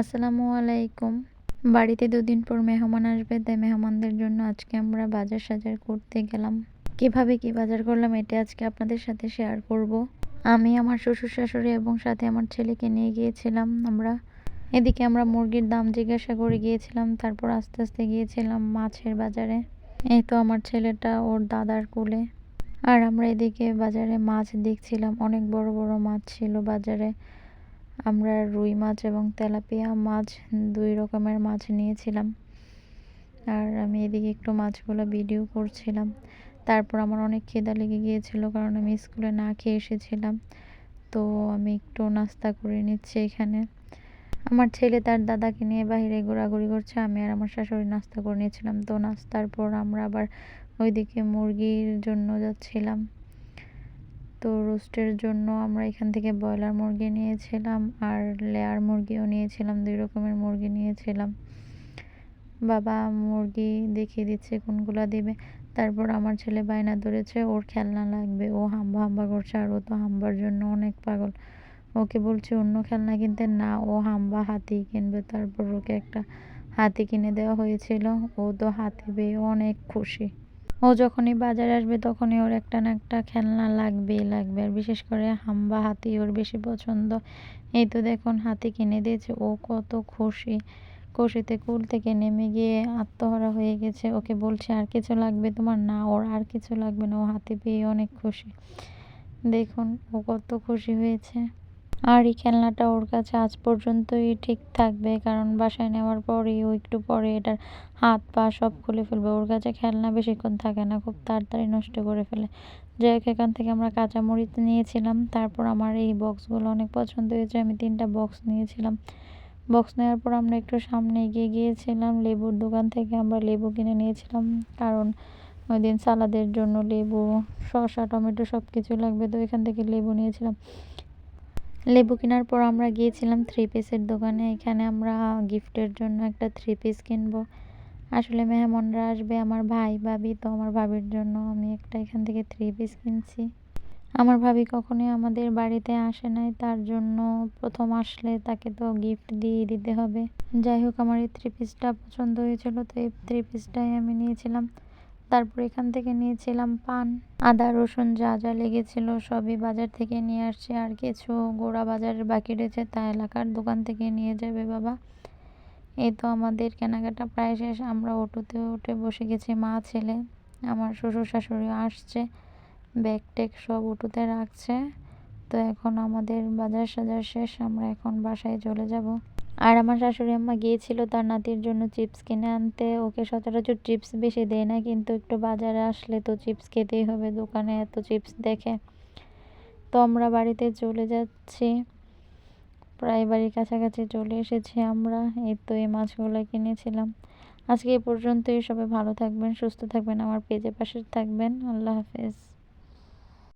আসসালামু আলাইকুম। বাড়িতে দুদিন পর মেহমান আসবে, তাই মেহমানদের জন্য আজকে আমরা বাজার সাজার করতে গেলাম। কীভাবে কি বাজার করলাম এটা আজকে আপনাদের সাথে শেয়ার করব। আমি, আমার শ্বশুর শাশুড়ি এবং সাথে আমার ছেলেকে নিয়ে গিয়েছিলাম আমরা। এদিকে আমরা মুরগির দাম জিজ্ঞাসা করে গিয়েছিলাম, তারপর আস্তে আস্তে গিয়েছিলাম মাছের বাজারে। এই তো আমার ছেলেটা ওর দাদার কোলে। আর আমরা এদিকে বাজারে মাছ দেখছিলাম, অনেক বড় বড় মাছ ছিল বাজারে। আমরা রুই মাছ এবং তেলাপিয়া মাছ, দুই রকমের মাছ নিয়েছিলাম। আর আমি এদিকে একটু মাছগুলো ভিডিও করছিলাম। তারপর আমার অনেক খিদা লেগে গিয়েছিল কারণ আমি স্কুলে না খেয়ে এসেছিলাম। তো আমি একটু নাস্তা করে নিচ্ছি এখানে। আমার ছেলে তার দাদাকে নিয়ে বাহিরে ঘোরাঘুরি করছে, আমি আর আমার শাশুড়ি নাস্তা করে নিয়েছিলাম। তো নাস্তার পর আমরা আবার ওইদিকে মুরগির জন্য যাচ্ছিলাম। তো রোস্টের জন্য আমরা এখান থেকে ব্রয়লার মুরগি নিয়েছিলাম আর লেয়ার মুরগিও নিয়েছিলাম, দুই রকমের মুরগি নিয়েছিলাম। বাবা মুরগি দেখিয়ে দিচ্ছে কোনগুলো দিবে। তারপর আমার ছেলে বায়না ধরেছে, ওর খেলনা লাগবে, ও হাম্বা হাম্বা করছে আর ও তো হাম্বার জন্য অনেক পাগল। ওকে বলছে, অন্য খেলনা কিনতে না, ও হাম্বা হাতি কিনবে। তারপর ওকে একটা হাতি কিনে দেওয়া হয়েছিল, ও তো হাতি পেয়ে অনেক খুশি। ও যখনই বাজারে আসবে তখনই ওর একটা না একটা খেলনা লাগবেই লাগবে। আর বিশেষ করে হাম্বা হাতি ওর বেশি পছন্দ। এই তো দেখুন, হাতি কিনে দিয়েছে। ও কত খুশি। খুশিতে কুল থেকে নেমে গিয়ে আত্মহারা হয়ে গেছে। ওকে বলছে, আর কিছু লাগবে তোমার? না, ওর আর কিছু লাগবে না। ও হাতি পেয়ে অনেক খুশি। দেখুন, ও কত খুশি হয়েছে। আর এই খেলনাটা ওর কাছে আজ পর্যন্তই ঠিক থাকবে, কারণ বাসায় নেওয়ার পরেই ও একটু পরে এটার হাত পা সব খুলে ফেলবে। ওর কাছে খেলনা বেশিক্ষণ থাকে না, খুব তাড়াতাড়ি নষ্ট করে ফেলে। যাই হোক, এখান থেকে আমরা কাঁচামরিচ নিয়েছিলাম, তারপর আমার এই বক্সগুলো অনেক পছন্দ হয়েছে, আমি তিনটা বক্স নিয়েছিলাম। বক্স নেওয়ার পর আমরা একটু সামনে এগিয়ে গিয়েছিলাম, লেবুর দোকান থেকে আমরা লেবু কিনে নিয়েছিলাম, কারণ ওই দিন সালাদের জন্য লেবু, শসা, টমেটো সব কিছু লাগবে, তো এখান থেকে লেবু নিয়েছিলাম। লেবু কেনার পর আমরা গিয়েছিলাম থ্রি পিসের দোকানে। এখানে আমরা গিফটের জন্য একটা থ্রি পিস কিনবো। আসলে মেহমানরা আসবে আমার ভাই, ভাবি, তো আমার ভাবির জন্য আমি একটা এখান থেকে থ্রি পিস কিনছি। আমার ভাবি কখনোই আমাদের বাড়িতে আসে নাই, তার জন্য প্রথম আসলে তাকে তো গিফট দিয়ে দিতে হবে। যাই হোক, আমার এই থ্রি পিসটা পছন্দ হয়েছিল, তো এই থ্রি পিসটাই আমি নিয়েছিলাম। তারপর এখান থেকে নিয়েছিলাম পান। আদা, রসুন যা যা লেগেছিল সবই বাজার থেকে নিয়ে আসছে। আর কিছু গোড়া বাজারের বাকি রয়েছে তা এলাকার দোকান থেকে নিয়ে যাবে বাবা। এই তো আমাদের কেনাকাটা প্রায় শেষ। আমরা অটোতে উঠে বসে গেছি। মা, ছেলে, আমার শ্বশুর শাশুড়িও আসছে। ব্যাগ ট্যাগ সব অটোতে রাখছে। তো এখন আমাদের বাজার সাজার শেষ। আমরা এখন বাসায় চলে যাব। আর আমার শাশুড়ি আম্মা গিয়েছিল তার নাতির জন্য চিপস কিনে আনতে। ওকে সচরাচর চিপস বেশি দেয় না, কিন্তু একটু বাজারে আসলে তো চিপস খেতেই হবে, দোকানে এত চিপস দেখে। তো আমরা বাড়িতে চলে যাচ্ছি। প্রায় বাড়ির কাছাকাছি চলে এসেছি আমরা, এই তো এই মাছগুলো কিনেছিলাম। আজকে এ পর্যন্তই, সবাই ভালো থাকবেন, সুস্থ থাকবেন, আমার পেজে পাশে থাকবেন, আল্লাহ হাফেজ।